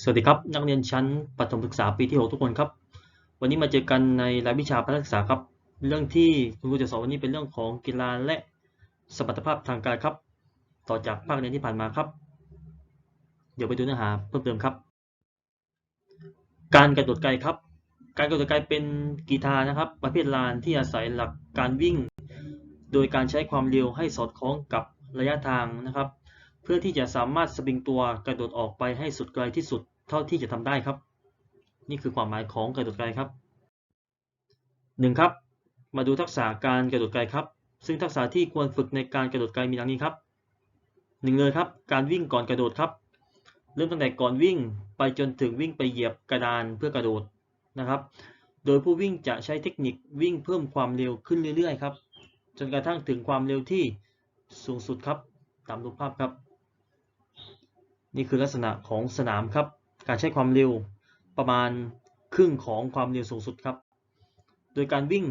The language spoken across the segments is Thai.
สวัสดีครับ นักเรียนชั้นประถมศึกษาปีที่ 6 ทุกคนครับ วันนี้มาเจอกันในรายวิชาพละศึกษาครับ เรื่องที่คุณครูจะสอนวันนี้เป็นเรื่องของกีฬาและสมรรถภาพทางกายครับ ต่อจากภาคเรียนที่ผ่านมาครับ เดี๋ยวไปดูเนื้อหาเพิ่มเติมครับ การกระโดดไกลครับ การกระโดดไกลเป็นกีฬานะครับ ประเภทลานที่อาศัยหลักการวิ่ง โดยการใช้ความเร็วให้สอดคล้องกับระยะทางนะครับ เพื่อที่จะสามารถสปริงตัวกระโดดออกไปให้สุดไกลที่สุดเท่าที่จะทำได้ครับ นี่คือความหมายของกระโดดไกลครับหนึ่งครับ มาดูทักษะการกระโดดไกลครับ ซึ่งทักษะที่ควรฝึกในการกระโดดไกลมีดังนี้ครับหนึ่งเลยครับ การวิ่งก่อนกระโดดครับ เริ่มตั้งแต่ก่อนวิ่งไปจนถึงวิ่งไปเหยียบกระดานเพื่อกระโดดนะครับ โดยผู้วิ่งจะใช้เทคนิควิ่งเพิ่มความเร็วขึ้นเรื่อยๆครับ จนกระทั่งถึงความเร็วที่สูงสุดครับ ตามรูปภาพครับ นี่คือลักษณะของสนามครับ การใช้ความเร็วประมาณครึ่งของความเร็วสูงสุดครับ โดยการวิ่ง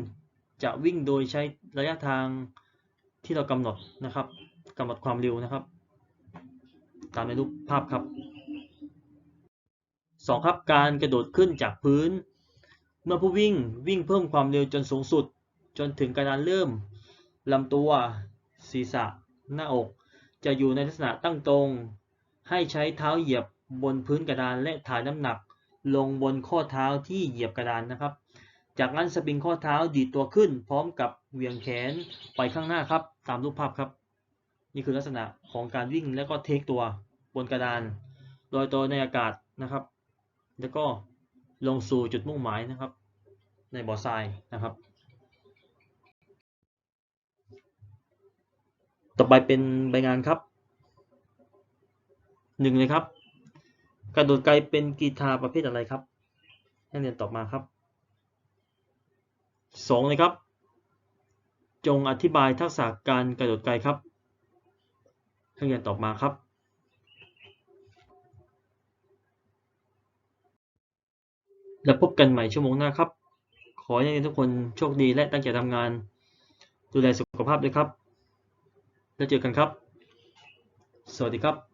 จะวิ่งโดยใช้ระยะทางที่เรากำหนดนะครับกำหนดความเร็วนะครับ ตามในรูปภาพครับสองครับการกระโดดขึ้นจากพื้น เมื่อผู้วิ่งวิ่งเพิ่มความเร็วจนสูงสุด จนถึงกระดานเริ่มลำตัว ศีรษะ หน้าอก จะอยู่ในลักษณะตั้งตรง ให้ใช้เท้าเหยียบบนพื้นกระดานและถ่ายน้ำหนัก ลงบนข้อเท้าที่เหยียบกระดานนะครับ จากนั้นสปริงข้อเท้าดีดตัวขึ้น พร้อมกับเหวี่ยงแขนไปข้างหน้าครับ ตามรูปภาพครับ นี่คือลักษณะของการวิ่งแล้วก็เทคตัวบนกระดานลอยตัวในอากาศนะครับ แล้วก็ลงสู่จุดมุ่งหมายนะครับ ในบ่อทรายนะครับ ต่อไปเป็นใบงานครับ หนึ่งเลยครับ กระโดดไกลเป็นกีฬาประเภทอะไรครับให้เรียนตอบมาครับสองเลยครับ จงอธิบายทักษะการกระโดดไกลครับให้เรียนตอบมาครับแล้วพบกันใหม่ชั่วโมงหน้าครับ ขอให้นักเรียนทุกคนโชคดีและตั้งใจทำงาน ดูแลสุขภาพด้วยครับ แล้วเจอกันครับ สวัสดีครับ